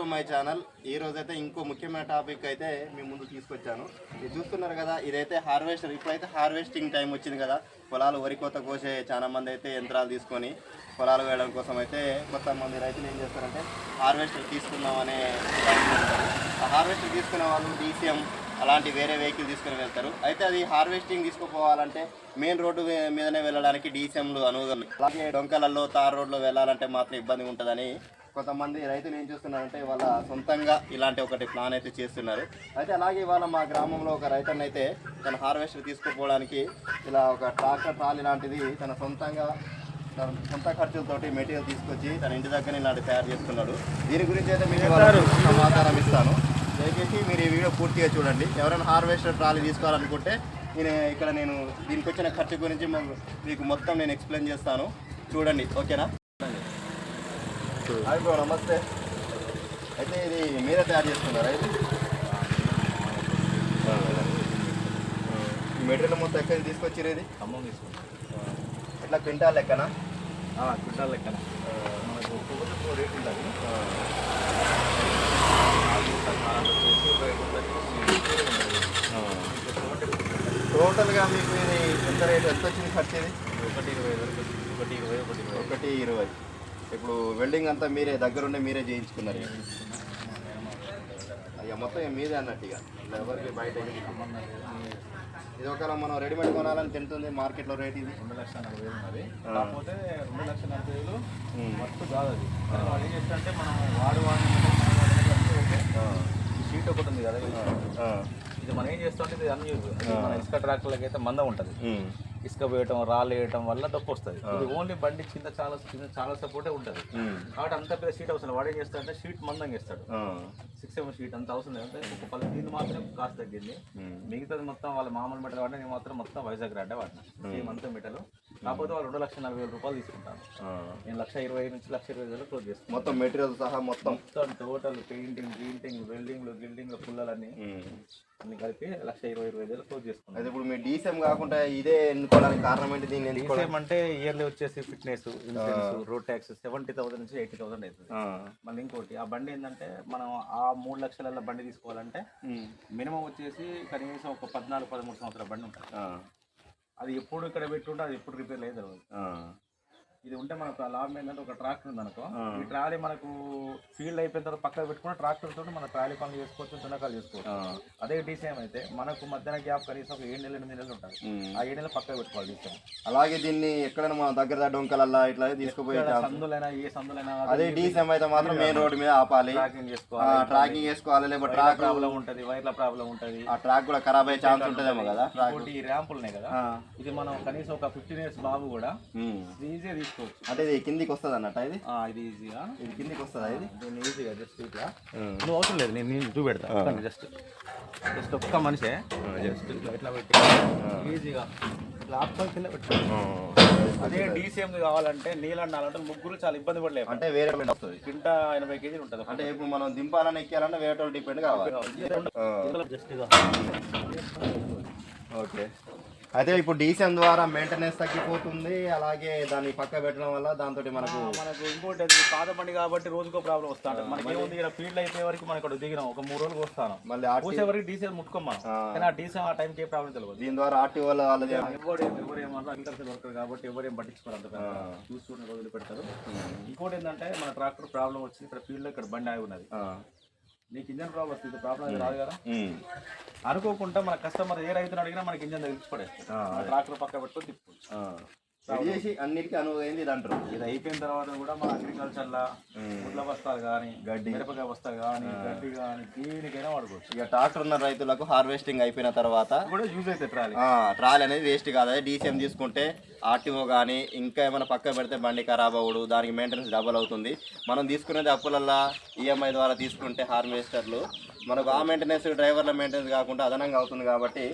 To my channel. ఈ రోజైతే ఇంకో ముఖ్యమైన టాపిక్ అయితే మీ ముందు తీసుకొచ్చాను. ఇది చూస్తున్నారు కదా ఇదైతే హార్వెస్టర్ ఇప్పుడైతే హార్వెస్టింగ్ టైం వచ్చింది కదా. పొలాలు వరి కోత కోసే చాలా మంది అయితే యంత్రాలు తీసుకొని పొలాలు వేయడం కోసం అయితే కొంతమంది రైతులు ఏం చేస్తారంటే హార్వెస్టర్ తీసుకుందాం అనే ఆ హార్వెస్టర్ తీసుకునే వాళ్ళు డీసీఎం అలాంటి వేరే వెహికల్ తీసుకుని వెళ్తారు. అయితే అది హార్వెస్టింగ్ తీసుకుపోవాలంటే మెయిన్ రోడ్డు మీదనే వెళ్ళడానికి డీసీఎంలు అనువుగా అలాగే డొంకలలో తార్ రోడ్లో వెళ్ళాలంటే మాత్రం ఇబ్బంది ఉంటుందని కొంతమంది రైతులు ఏం చేస్తున్నారంటే వాళ్ళ సొంతంగా ఇలాంటి ఒకటి ప్లాన్ అయితే చేస్తున్నారు. అయితే అలాగే ఇవాళ మా గ్రామంలో ఒక రైతన్న అయితే తన హార్వెస్టర్ తీసుకుపోవడానికి ఇలా ఒక ట్రాక్టర్ ట్రాలీ లాంటిది తన సొంతంగా తన సొంత ఖర్చులతోటి మెటీరియల్ తీసుకొచ్చి తన ఇంటి దగ్గర ఇలాంటి తయారు చేస్తున్నాడు. దీని గురించి అయితే ఇవాళ సమాచారం ఇస్తాను. దయచేసి మీరు ఈ వీడియో పూర్తిగా చూడండి. ఎవరైనా హార్వెస్టర్ ట్రాలీ తీసుకోవాలనుకుంటే నేను ఇక్కడ నేను దీనికి వచ్చిన ఖర్చు గురించి మీకు మొత్తం నేను ఎక్స్ప్లెయిన్ చేస్తాను. చూడండి ఓకేనా? హాయ్ బ్రో నమస్తే. అయితే ఇది మీరే తయారు చేస్తున్నారా ఇది? ఈ మెటీరియల్ మొత్తం ఎక్కడ తీసుకొచ్చిరు ఇది? ఖమ్మం తీసుకుంటాం ఎట్లా క్వింటాల్ లెక్కనా? క్వింటాల్ లెక్కన. మనకు ఒక్కొక్కటి రేట్ ఉంటుంది టోటల్గా మీకు ఇది ఎంత రేట్ ఎంత వచ్చింది ఖర్చు ఇది? ఒకటి ఇరవై వరకు ఒకటి ఇరవై ఒకటి ఇరవై. ఒకటి ఇరవై. ఇప్పుడు వెల్డింగ్ అంతా మీరే దగ్గరుండి మీరే చేయించుకున్నారు ఇక. అయ్యా మొత్తం మీదే అన్నట్టు ఇక. ఎవరికి బయట ఇది ఒకవేళ మనం రెడీమేడ్ కొనాలని తింటుంది మార్కెట్లో రేట్ ఇది. రెండు లక్షల నలభై వేలు ఉన్నది. కాకపోతే రెండు లక్షల నలభై వేలు. వర్త్ కాదు అది. వాడు ఏం చేస్తారంటే మనం వాడు ఈ షీట్ ఒకటి ఉంది కదా. ఇది మనం ఏం చేస్తామంటే ఇది అన్యూజ్ మన ఇసుక ట్రాక్టర్లకి అయితే మందం ఉంటుంది. ఇసుక వేయటం రాళ్ళు వేయటం వల్ల తప్పు వస్తుంది ఇది ఓన్లీ బండి కింద చాలా కింద చాలా సపోర్టే ఉంటుంది. కాబట్టి అంత పెద్ద షీట్ అవసరం వాడు ఏం చేస్తాడంటే షీట్ మందంగా ఇస్తాడు ఆ, సిక్స్ సెవెన్ షీట్ అంత అవసరం అంటే ఒక పది దీన్ని మాత్రం కాస్ట్ తగ్గింది. మిగతాది మొత్తం వాళ్ళ మామూలు మెటల్ వాడినా నేను మాత్రం మొత్తం వైజాగ్ రాడ్డే వాడినా. సేమ్ అంతా మెటల్. కాకపోతే వాళ్ళు రెండు లక్షల నలభై వేల రూపాయలు తీసుకుంటాను. నేను లక్ష ఇరవై నుంచి లక్ష ఇరవై వేలు క్లోజ్ చేస్తాను మొత్తం మెటీరియల్ సహా మొత్తం. మొత్తం టోటల్ పెయింటింగ్ గీంటింగ్ వెల్డింగ్లు గిల్డింగ్లు పుల్లలన్నీ. అన్ని కలిపి లక్ష ఇరవై ఇరవై వేలు క్లోజ్ చేసుకున్నాను అయితే ఇప్పుడు మీరు డీసీఎం కాకుండా ఇదే ఎన్నుకోవడానికి కారణం ఏంటి? దీన్ని డీసీఎం అంటే ఇయర్లీ వచ్చేసి fitness insurance road tax seventy thousand నుంచి ఎయిటీ థౌసండ్ అవుతుంది. మళ్ళీ ఇంకోటి ఆ బండి ఏంటంటే మనం ఆ మూడు లక్షల బండి తీసుకోవాలంటే మినిమం వచ్చేసి కనీసం ఒక పద్నాలుగు పదమూడు సంవత్సరాల బండి ఉంటుంది. అది ఎప్పుడు ఇక్కడ పెట్టుంటే అది ఎప్పుడు రిపేర్ లేదు ఇది ఉంటే మనకు ఆ లాభం ఏంటంటే ఒక ట్రాక్టర్ ఉంది అనుకో. ఈ ట్రాలీ మనకు ఫీల్డ్ అయిపోయిన తర్వాత పక్కన పెట్టుకుని ట్రాక్టర్ తోటి మన ట్రాలీ పనులు చేసుకోవచ్చు తునకాలు చేసుకోవచ్చు. అదే డీసీఎం అయితే మనకు మధ్యాహ్న గ్యాప్ కనీసం ఒక ఏడు నెలలు ఎనిమిది నెలలు ఉమ్. ఆ ఏడు నెలలు పక్కన పెట్టుకోవాలి డీసీఎం. అలాగే దీన్ని ఎక్కడైనా మన దగ్గర డొంకలల్లా ఇట్లా తీసుకుపోయే సందులైనా ఏ సందులైనా అదే డీసీఎం అయితే మాత్రం మెయిన్ రోడ్ మీద ఆపాలి. ట్రాకింగ్ చేసుకోవాలి. ట్రాకింగ్ చేసుకోవాలి లేకపోతే ట్రాక్ ప్రాబ్లం ఉంటుంది వైర్ల ప్రాబ్లం ఉంటుంది. ఆ ట్రాక్ కూడా ఖరాబ్ అయ్యే ఛాన్స్ ఉంటుందేమో కదా ఈ ర్యాంపులు ఉన్నాయి కదా. ఇది మనం కనీసం ఒక ఫిఫ్టీన్ ఇయర్స్ బాబు కూడా. ఈజీగా తీసుకోవచ్చు అంటే ఇది కిందికి వస్తుంది అన్నట్టు ఇది ఇది ఈజీగా ఇది కిందికి వస్తుందా ఇది? దీన్ని ఈజీగా జస్ట్ ఇట్లా. నువ్వు అవసరం లేదు నేను నేను చూపెడతా. జస్ట్ జస్ట్ ఒక్క మనిషే. జస్ట్ ఇట్లా ఇట్లా పెట్టి. ఈజీగా ఇట్లా ఆపుకొని కింద అదే డీసీఎం కావాలంటే నీళ్ళు అన్నాలంటే ముగ్గురు చాలా ఇబ్బంది పడలేదు అంటే వేరే వస్తుంది. కింట ఎనభై కేజీలు ఉంటుంది. అంటే ఇప్పుడు మనం దింపాలని ఎక్కాలన్నా వేరే డిపెండ్ కావాలి. Just okay. అయితే ఇప్పుడు డీసీఎం ద్వారా మెయింటెనెన్స్ తగ్గిపోతుంది. అలాగే దాన్ని పక్క పెట్టడం వల్ల దాంతో మనకు మనకు ఇంకోటి అది పాత బండి కాబట్టి రోజుకో ప్రాబ్లం వస్తా ఉంటుంది మనకి ఏముంది ఇక్కడ ఫీల్డ్ అయిపోయే వరకు మనం ఇక్కడ దిగినాం. ఒక మూడు రోజులు వస్తాను. మళ్ళీ పూసే వరకు డీసీఎల్ ముట్టుకోం మనం. ఆ. కానీ ఆ డీసీఎల్ ఆ టైంకి ఏ ప్రాబ్లం తెలియదు దీని ద్వారా ఆర్టీ వాళ్ళ వాళ్ళది ఎవరు ఎవరు ఏమన్నా అగ్రికల్చర్ వర్కర్ కాబట్టి ఎవరేం పట్టించుకోరు అంత. చూసుకునే రోజులు పెడతారు. ఇంకోటి ఏంటంటే మన ట్రాక్టర్ ప్రాబ్లం వచ్చింది. ఇక్కడ ఫీల్డ్లో ఇక్కడ బండి ఆగి ఉన్నది. నీకు ఇంజన్ ప్రాబ్లం వస్తుంది ప్రాబ్లం రాదు కదా? అనుకోకుండా మన కస్టమర్ ఏ రైతుని అడిగినా మనకి ఇంజన్ ఆ, ట్రాక్టర్ పక్క పెట్టుకొని తిప్పుకోవచ్చు. చేసి అన్నిటికీ అనువైంది ఇది అంటారు. ఇది అయిపోయిన తర్వాత కూడా మన అగ్రికల్చర్ లా ముడ్ల బస్తాలు కానీ గడ్డి. మిరపకాయ బస్తా కానీ గడ్డి కానీ దేనికైనా వాడుకోవచ్చు. ఇక ట్రాక్టర్ ఉన్న రైతులకు హార్వెస్టింగ్ అయిపోయిన తర్వాత కూడా యూజ్ అవుతుంది ట్రాలీ. ఆ, ట్రాలీ అనేది వేస్ట్ కాదు. అదే డీసీఎం తీసుకుంటే ఆర్టీఓ కానీ ఇంకా ఏమైనా పక్క పెడితే బండి ఖరాబ్ అవ్వడు దానికి మెయింటెనెన్స్ డబల్ అవుతుంది. మనం తీసుకునేది అప్పులల్లా ఈఎంఐ ద్వారా తీసుకుంటే హార్వెస్టర్లు మనకు ఆ మెయింటెనెన్స్ డ్రైవర్ల మెయింటెనెన్స్ కాకుండా అదనంగా అవుతుంది కాబట్టి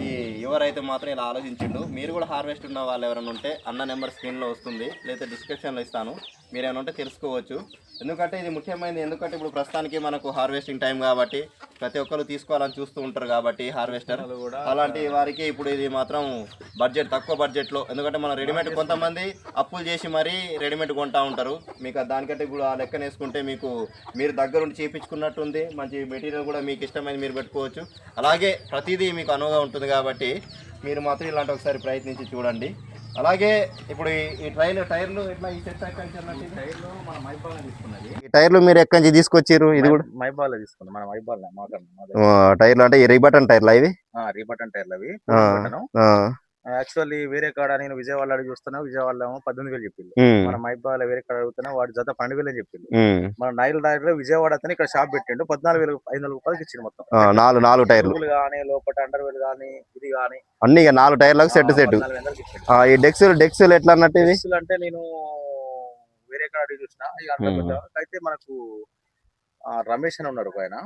ఈ యువరైతే మాత్రం ఇలా ఆలోచించిండు. మీరు కూడా హార్వెస్ట్ ఉన్న వాళ్ళు ఎవరైనా ఉంటే అన్న నెంబర్ స్క్రీన్లో వస్తుంది. లేదా డిస్క్రిప్షన్లో ఇస్తాను. మీరు ఏమైనా ఉంటే తెలుసుకోవచ్చు. ఎందుకంటే ఇది ముఖ్యమైనది. ఎందుకంటే ఇప్పుడు ప్రస్తుతానికి మనకు హార్వెస్టింగ్ టైం కాబట్టి ప్రతి ఒక్కరు తీసుకోవాలని చూస్తూ ఉంటారు కాబట్టి హార్వెస్టర్. కూడా అలాంటి వారికి ఇప్పుడు ఇది మాత్రం బడ్జెట్ తక్కువ బడ్జెట్లో. ఎందుకంటే మనం రెడీమేడ్ కొంతమంది అప్పులు చేసి మరీ రెడీమేడ్ కొంటా ఉంటారు. మీకు దానికంటే ఇప్పుడు ఆ లెక్కన వేసుకుంటే మీకు మీరు దగ్గరుండి చేయించుకున్నట్టుంది మంచి మెటీరియల్ కూడా మీకు ఇష్టమైనది మీరు పెట్టుకోవచ్చు. అలాగే ప్రతిదీ మీకు అనువుగా ఉంటుంది కాబట్టి మీరు మాత్రం ఇలాంటి ఒకసారి ప్రయత్నించి చూడండి. అలాగే ఇప్పుడు ఈ- ట్రైల్ టైర్లు ఎట్లా ఈ ఇది? టైర్లు మన మైబాల్ తీసుకున్నది. ఈ టైర్లు మీరు ఎక్కడి నుంచి తీసుకొచ్చారు ఇది కూడా? మైబాల్ తీసుకుంది మన మైబాల్ టైర్లు అంటే ఈ రిబటన్ టైర్లు ఇవి? రీబటన్ టైర్లు అవి. యాక్చువల్లీ వేరే కాడ నేను విజయవాడ అడిగి చూస్తున్నా విజయవాడలో ఏమో పద్దెనిమిది వేలు చెప్పింది మన మైబాల్ వేరే కాడ అడుగుతున్నా వాడి జత పన్నెండు వేలు చెప్పింది ఉమ్. మన నైల్ డైర్ విజయవాడ అతను ఇక్కడ షాప్ పెట్టిండు పద్నాలుగు వేలు ఐదు వందల రూపాయలకి ఇచ్చింది మొత్తం. నాలుగు నాలుగు టైర్లు. కానీ లోపల అండర్ వేలు కానీ ఇది కానీ అన్ని నాలుగు టైర్లకు సెట్ సెట్. ఈ డెక్సులు డెక్సులు ఎట్లా అన్నట్టు అంటే నేను వేరే కాడ అడిగి చూసిన అయితే మనకు ఆ, రమేష్ అని ఉన్నాడు ఒక ఆయన.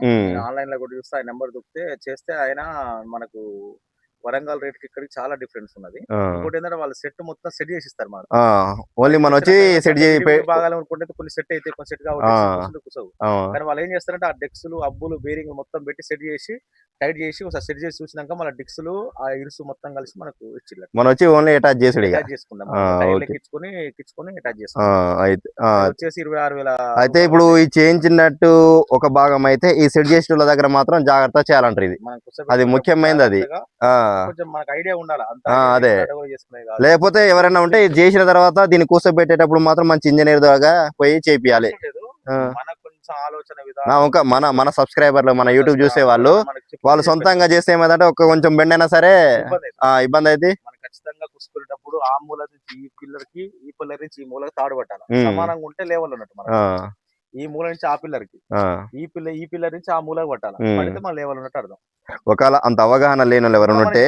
ఆన్లైన్లో కూడా చూస్తే ఆయన నెంబర్ దొరికితే చేస్తే ఆయన మనకు వరంగల్ రేట్కి ఇక్కడికి చాలా డిఫరెన్స్ ఉన్నది. ఇంకోటి ఏంటంటే వాళ్ళు సెట్ మొత్తం సెట్ చేసి ఇస్తారు మనకు ఆ, ఓన్లీ మనం వచ్చి సెట్ చేసి పె- బాగా అనుకుంటే కొన్ని సెట్ అయితే కొన్ని సెట్ కుసవు. ఆ, కానీ వాళ్ళు ఏం చేస్తారంటే ఆ డెక్స్లు అబ్బులు బేరింగ్ మొత్తం పెట్టి సెట్ చేసి టైట్ చేసి ఒకసారి సెట్ చేసి చూసినాక మన డిక్స్లు ఆ ఇరుసు మొత్తం కలిసి మనకు ఇచ్చిల్లు మనం వచ్చి ఓన్లీ అటాచ్ చేసుడు ఇక. అటాచ్ చేసుకుందాం. ఎక్కించుకొని ఎక్కించుకొని అటాచ్ చేసుకుందాం. వచ్చేసి ఇరవై ఆరు వేల అయితే ఇప్పుడు ఈ చేయించినట్టు ఒక భాగం అయితే ఈ సెట్ చేసిన దగ్గర మాత్రం జాగ్రత్త చేయాలంటారు ఇది. అది ముఖ్యమైనది అది. కొంచెం మనకు ఐడియా ఉండాలి. అదే. లేకపోతే ఎవరైనా ఉంటే చేసిన తర్వాత దీన్ని కూర్చోబెట్టేటప్పుడు మాత్రం మంచి ఇంజనీర్ ద్వారా పోయి చేపియాలి. ఆలోచన మన మన సబ్స్క్రైబర్లు మన యూట్యూబ్ చూసే వాళ్ళు వాళ్ళు సొంతంగా చేస్తే ఏమైందంటే ఒక కొంచెం బెండ్ అయినా సరే ఇబ్బంది అయితే ఖచ్చితంగా కుసుకునేటప్పుడు ఆ మూల నుంచి ఈ పిల్లర్కి ఈ పిల్లర్ నుంచి ఈ మూలకి తాడు పట్టాలి. సమానంగా ఉంటే లేవల్ ఉన్నట్టు మనం ఈ మూల నుంచి ఆ పిల్లర్కి. ఈ పిల్ల ఈ పిల్లర్ నుంచి ఆ మూలకి పట్టాలి. ఉమ్. పడితే మన లేవల్ ఉన్నట్టు అర్థం. ఒకవేళ అంత అవగాహన లేని వాళ్ళు ఎవరైనా ఉంటే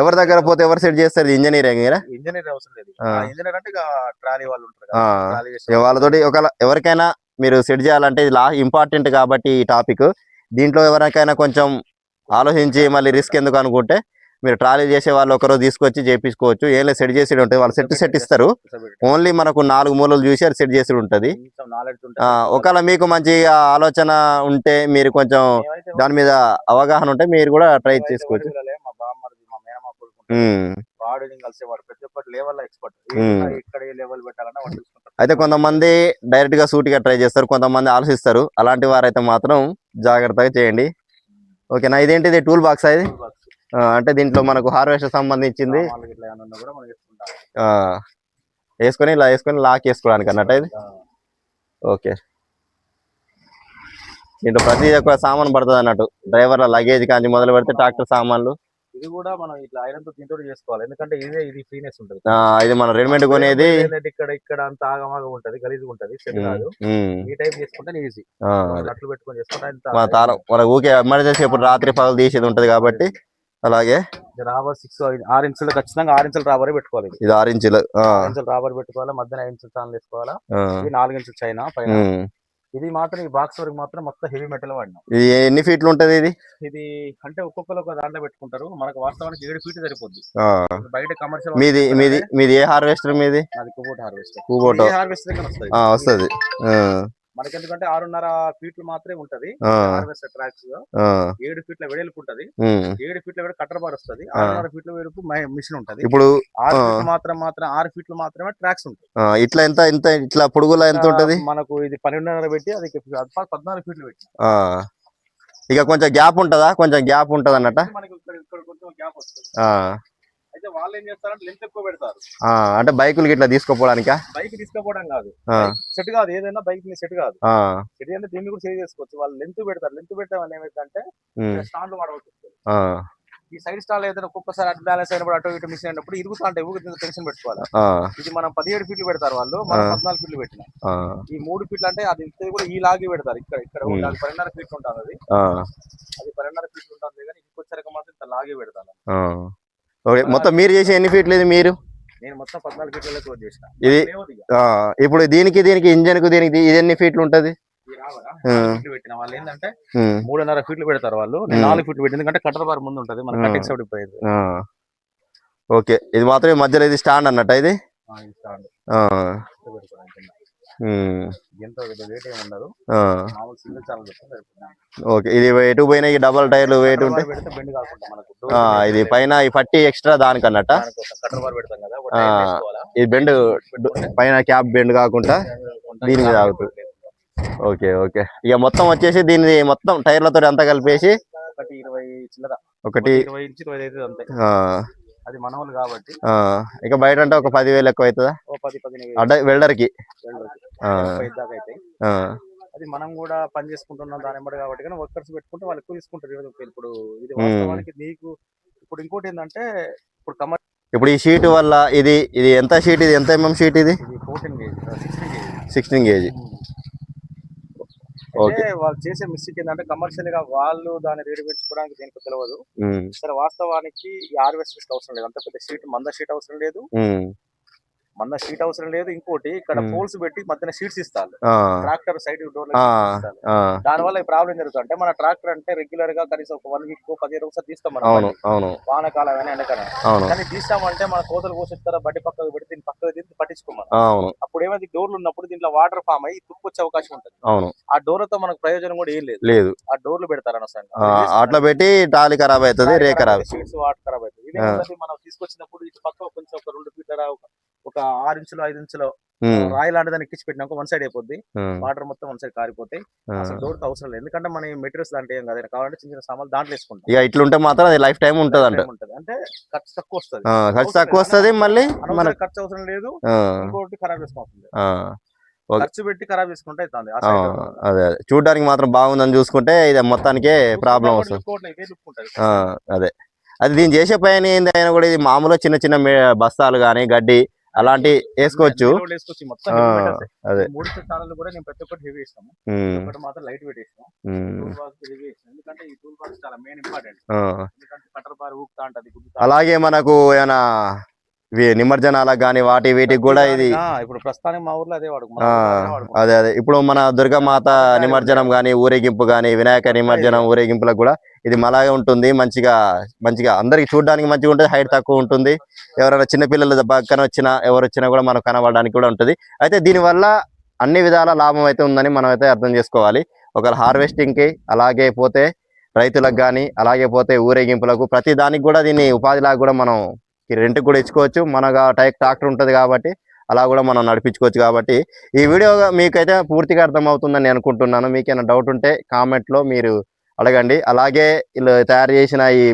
ఎవరి దగ్గర పోతే ఎవరు సెట్ చేస్తారు? ఇంజనీర్ ఇంజనీర్ అవసరం లేదు. ఇంజనీర్ అంటే ట్రాలీ వాళ్ళు ఉంటారు వాళ్ళతోటి ఒకవేళ ఎవరికైనా మీరు సెట్ చేయాలంటే ఇది లా ఇంపార్టెంట్ కాబట్టి ఈ టాపిక్. దీంట్లో ఎవరికైనా కొంచెం ఆలోచించి మళ్ళీ రిస్క్ ఎందుకు అనుకుంటే మీరు ట్రాలీ చేసే వాళ్ళు ఒకరోజు తీసుకొచ్చి చేపించుకోవచ్చు. ఏం లేదు సెట్ చేసి ఉంటుంది. వాళ్ళు సెట్ సెట్ ఇస్తారు. ఓన్లీ మనకు నాలుగు మూలలు చూసి అది సెట్ చేసి ఉంటుంది. ఒకవేళ మీకు మంచి ఆలోచన ఉంటే మీరు కొంచెం దాని మీద అవగాహన ఉంటే మీరు కూడా ట్రై చేసుకోవచ్చు. అయితే కొంతమంది డైరెక్ట్గా సూటిగా ట్రై చేస్తారు. కొంతమంది ఆలోచిస్తారు. అలాంటి వారైతే మాత్రం జాగ్రత్తగా చేయండి. ఓకేనా ఇదేంటిది? టూల్ బాక్స్ ఇది? అంటే దీంట్లో మనకు హార్వెస్టర్ సంబంధించింది. వేసుకొని ఇలా వేసుకొని లాక్ వేసుకోవడానికి అన్నట్టు ఇది? ఓకే. దీంట్లో ప్రతి ఒక్క సామాన్ పడుతుంది అన్నట్టు. డ్రైవర్ల లగేజ్ కానీ మొదలు పెడితే ట్రాక్టర్ సామాన్లు. ఇది కూడా మనం ఇట్లా ఐరన్తో దీంతో చేసుకోవాలి. ఎందుకంటే ఇదే ఇది ఫ్రీనెస్ ఉంటుంది. ఇది మనం రెడీమేడ్ కొనేది. ఇక్కడ ఇక్కడ అంత ఆగమాగా ఉంటది గలీజ్ ఉంటది. కాదు. ఈ టైప్ చేసుకుంటే ఈజీ ఆ, నట్లు పెట్టుకొని చేసుకుంటే మన తాళం మన ఊకే ఎమర్జెన్సీ ఇప్పుడు రాత్రి పగలు తీసేది ఉంటది కాబట్టి అలాగే రాబర్ సిక్స్ ఆరు ఇంచులు ఖచ్చితంగా ఆరు ఇంచులు రాబరే పెట్టుకోవాలి ఇది. ఆరు ఇంచులు ఇంచులు రాబర్ పెట్టుకోవాలి మధ్యన ఐదు ఇంచులు ఛానల్ వేసుకోవాలా? ఇది నాలుగు ఇంచులు చైనా పైన. ఇది మాత్రం ఈ బాక్స్ వరకు మాత్రం మొత్తం హెవీ మెటల్ వాడినాం. ఇది ఎన్ని ఫీట్లు ఉంటది ఇది? ఇది అంటే ఒక్కొక్కరు ఒక దాంట్లో పెట్టుకుంటారు. మనకు వాస్తవానికి ఏడు ఫీట్ సరిపోద్ది. బయట కమర్షియల్ మీది మీది మీది ఏ హార్వెస్టర్ మీది? అది కుబోట్ హార్వెస్టర్ కూబోటో. హార్వెస్టర్ వస్తుంది. మనకి ఎందుకంటే ఆరున్నర ఫీట్లు మాత్రమే ఉంటది. Harvester tracks. ఏడు ఫీట్ల వెడల్పు ఉంటది. ఏడు ఫీట్ల వెడల్పు కట్టర్ బార్ వస్తుంది. ఆరున్నర ఫీట్ల వెడల్పు మిషన్ ఉంటది. ఇప్పుడు ఆరు. ఫీట్లు మాత్రం మాత్రం ఆరు ఫీట్లు మాత్రమే ట్రాక్స్ ఉంటాయి. ఇట్లా ఎంత ఇంత ఇట్లా పొడుగులా ఎంత ఉంటది? మనకు ఇది పన్నెండున్నర పెట్టి అది పద్నాలుగు ఫీట్లు పెట్టి. ఇక కొంచెం గ్యాప్ ఉంటదా? కొంచెం గ్యాప్ ఉంటది అన్నట్ట మనకి ఇక్కడ కొంచెం గ్యాప్ వస్తుంది. అయితే వాళ్ళు ఏం చేస్తారంటే లెంత్ ఎక్కువ పెడతారు. అంటే బైకులకి ఇట్లా తీసుకుపోవడానికా? బైక్ తీసుకుపోవడం కాదు. సెట్ కాదు ఏదైనా బైక్ మీద సెట్ కాదు. సెట్ అంటే దీన్ని కూడా సేవ్ చేసుకోవచ్చు. వాళ్ళు లెంత్ పెడతారు. లెంత్ పెట్టడం వల్ల ఏమైందంటే ఉమ్, స్టాండ్ వాడవచ్చు ఈ సైడ్ స్టాండ్ ఏదైనా ఒక్కొక్కసారి అటు బ్యాలెన్స్ అయినప్పుడు అటు ఇటు మిషన్ అయినప్పుడు ఇరుగుతా ఉంటాయి ఊరికి టెన్షన్ పెట్టుకోవాలి. ఇది మనం పదిహేడు ఫీట్లు పెడతారు వాళ్ళు మనం. పద్నాలుగు ఫీట్లు పెట్టినాం. ఈ మూడు ఫీట్లు అంటే అది ఇంత కూడా ఈ లాగి పెడతారు. ఇక్కడ ఇక్కడ. ఉండాలి పన్నెండున్నర ఫీట్లు ఉంటుంది అది. అది పన్నెండున్నర ఫీట్లు ఉంటుంది కానీ ఇంకొచ్చరికి మాత్రం ఇంత లాగే పెడతాను. ఓకే మొత్తం మీరు చేసే ఎన్ని ఫీట్లు ఇది మీరు? నేను మొత్తం పద్నాలుగు ఫీట్లలో క్లోజ్ చేసిన. ఇది ఇప్పుడు దీనికి దీనికి ఇంజన్కు దీనికి ఇది ఎన్ని ఫీట్లు ఉంటది? పెట్టిన వాళ్ళు ఏంటంటే మూడున్నర ఫీట్లు పెడతారు వాళ్ళు. నేను. నాలుగు ఫీట్లు పెట్టింది ఎందుకంటే కట్టర్ బార్ ముందు ఉంటుంది. మన సైడ్ పోయేది. ఓకే ఇది మాత్రం ఈ మధ్యలో ఇది స్టాండ్ అన్నట్ట ఇది? ఆ, ఓకే ఇది ఎటు పోయినా ఈ డబల్ టైర్లు వెయిట్ ఉంటే? ఇది పైన ఈ పట్టి ఎక్స్ట్రా వేసుకోవాలా? ఇది బెండ్ పైన క్యాప్ బెండ్ కాకుండా దీని మీద ఆగుతుంది ఓకే ఓకే. ఇక మొత్తం వచ్చేసి దీన్ని మొత్తం టైర్లతో అంతా కలిపేసి? ఒకటి ఇరవై చిల్లర ఒకటి ఇరవై ఇంచు అది మనోళ్ళు కాబట్టి. ఇక బయట అంటే ఒక పదివేలు ఎక్కువ అవుతుందా ఓ పది అడ్డ అయితే. ఆ, అది మనం కూడా పని చేసుకుంటున్నాం దాని ఎంబడి కాబట్టి కానీ వర్కర్స్ పెట్టుకుంటే వాళ్ళు ఎక్కువ తీసుకుంటారు. ఇప్పుడు ఇది వాస్తవానికి నీకు ఇప్పుడు ఇంకోటి ఏంటంటే ఇప్పుడు కమర్ ఇప్పుడు ఈ షీట్ వల్ల ఇది ఇది ఎంత షీట్ ఇది? ఎంత ఎంఎం షీట్ ఇది? Fourteen sixteen KG sixteen KG. అయితే వాళ్ళు చేసే మిస్టేక్ ఏంటంటే కమర్షియల్గా వాళ్ళు దాన్ని రేటు పెంచుకోవడానికి దీనికి తెలియదు సరే వాస్తవానికి ఈ హార్వెస్టర్స్ అవసరం లేదు. అంత పెద్ద షీట్ మంద షీట్ అవసరం లేదు. మంద షీట్ అవసరం లేదు. ఇంకోటి ఇక్కడ. పోల్స్ పెట్టి మధ్యన షీట్స్ ఇస్తారు ట్రాక్టర్ సైడ్ డోర్ దాని వల్ల ఈ ప్రాబ్లం జరుగుతుంది. అంటే మన ట్రాక్టర్ అంటే రెగ్యులర్గా కనీసం ఒక వన్ వీక్ పదిహేను ఒకసారి తీస్తాం మనం వానకాలం అయినా ఎండకాలం కానీ తీస్తామంటే మన కోతలు కోసిస్తారా బట్టి పక్కకు పెట్టి దీన్ని పక్కకు తీసి పట్టించుకోమని అప్పుడు ఏమైంది? డోర్లు ఉన్నప్పుడు దీంట్లో వాటర్ ఫామ్ అయ్యి తుప్పు వచ్చే అవకాశం ఉంటుంది. అవును. ఆ డోర్లతో మనకు ప్రయోజనం కూడా ఏం లేదు. లేదు. ఆ డోర్లు పెడతారు అట్లా పెట్టి టాలీ ఖరాబ్ అవుతుంది రే ఖరాబ్ షీట్స్ వాటర్ ఖరాబ్ అవుతుంది. ఇదే మనం తీసుకొచ్చినప్పుడు ఇటు పక్క కొంచెం ఒక రెండు ఫీట్ల ఒక ఆరు ఇంచులు ఐదు ఇంచులు రాయి లాంటి దాన్ని ఎక్కించి పెట్టినాక వన్ సైడ్ అయిపోద్ది. వాటర్ మొత్తం వన్ సైడ్ కారిపోతాయి. ఆ. అసలు డోర్ అవసరం లేదు. ఎందుకంటే మన మెటీరియల్స్ దాంట్లో ఏం కాదు. కావాలంటే చిన్న చిన్న సామాన్లు దాంట్లో వేసుకుంటాం. ఇక ఇట్లుంటే మాత్రం అది లైఫ్ టైం ఉంటుంది. అంట. అంటే ఖర్చు తక్కువ వస్తుంది. ఖర్చు తక్కువ వస్తుంది మళ్ళీ మన ఖర్చు అవసరం లేదు. ఇంకోటి ఖరాబ్ చేసుకోవాలి. ఖర్చు పెట్టి ఖరాబ్ చేసుకుంటే అవుతుంది. అదే అదే. చూడడానికి మాత్రం బాగుందని చూసుకుంటే ఇది మొత్తానికే ప్రాబ్లం వస్తుంది. అదే. అది దీన్ని చేసే పైన ఏంది అయినా కూడా ఇది మామూలుగా చిన్న చిన్న బస్తాలు కానీ గడ్డి అలాంటి వేసుకోవచ్చు. అదే. మూడు ఛానల్ కూడా నేను ప్రతి ఒక్కటి హెవీ ఇస్తాము ఒకటి మాత్రం లైట్ వెయిట్ ఇస్తాం ఉమ్, టూల్ బాక్స్ హెవీ ఇస్తాం ఎందుకంటే ఈ టూల్ బాక్స్ చాలా మెయిన్ ఇంపార్టెంట్. ఎందుకంటే కటర్ బార్ ఊపుతా ఉంటది. అలాగే మనకు ఏమైనా నిమజ్జనాలకు కానీ వాటి వీటికి కూడా ఇది ఆ, ఇప్పుడు ప్రస్తుతానికి మా ఊర్లో అదే అదే అదే ఇప్పుడు మన దుర్గామాత నిమజ్జనం గాని ఊరేగింపు గాని వినాయక నిమజ్జనం ఊరేగింపులకు కూడా ఇది మలాగే ఉంటుంది. మంచిగా మంచిగా అందరికి చూడడానికి మంచిగా ఉంటుంది. హైట్ తక్కువ ఉంటుంది. ఎవరైనా చిన్నపిల్లలు పక్కన వచ్చినా ఎవరు వచ్చినా కూడా మనకు కనబడడానికి కూడా ఉంటుంది. అయితే దీనివల్ల అన్ని విధాల లాభం అయితే ఉందని మనం అయితే అర్థం చేసుకోవాలి. ఒకవేళ హార్వెస్టింగ్కి అలాగే పోతే రైతులకు కానీ అలాగే పోతే ఊరేగింపులకు ప్రతి దానికి కూడా దీన్ని ఉపాధిలాగా కూడా మనం రెంట్కి కూడా ఇచ్చుకోవచ్చు. మనకు టైక్ ట్రాక్టర్ ఉంటుంది కాబట్టి అలా కూడా మనం నడిపించుకోవచ్చు కాబట్టి ఈ వీడియో మీకైతే పూర్తిగా అర్థమవుతుందని నేను అనుకుంటున్నాను. మీకేమైనా డౌట్ ఉంటే కామెంట్లో మీరు అడగండి. అలాగే వీళ్ళు తయారు చేసిన ఈ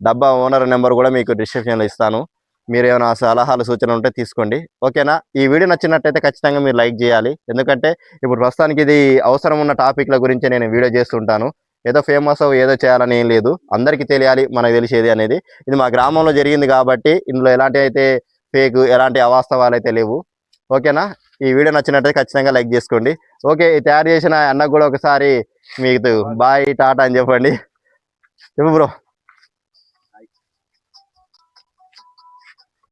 డబ్బా ఓనర్ నెంబర్ కూడా మీకు డిస్క్రిప్షన్లో ఇస్తాను. మీరు ఏమైనా సలహాలు సూచనలు ఉంటే తీసుకోండి. ఓకేనా? ఈ వీడియో నచ్చినట్టయితే ఖచ్చితంగా మీరు లైక్ చేయాలి. ఎందుకంటే ఇప్పుడు ప్రస్తుతానికి ఇది అవసరం ఉన్న టాపిక్ల గురించి నేను వీడియో చేస్తుంటాను. ఏదో ఫేమస్ ఏదో చేయాలని ఏం లేదు. అందరికీ తెలియాలి మనకు తెలిసేది అనేది. ఇది మా గ్రామంలో జరిగింది కాబట్టి ఇందులో ఎలాంటి అయితే ఫేక్ ఎలాంటి అవాస్తవాలు అయితే లేవు. ఓకేనా? ఈ వీడియో నచ్చినట్టయితే ఖచ్చితంగా లైక్ చేసుకోండి. ఓకే ఈ తయారు చేసిన అన్నకు కూడా ఒకసారి మీకు బాయ్ టాటా అని చెప్పండి. చెప్పు బ్రో.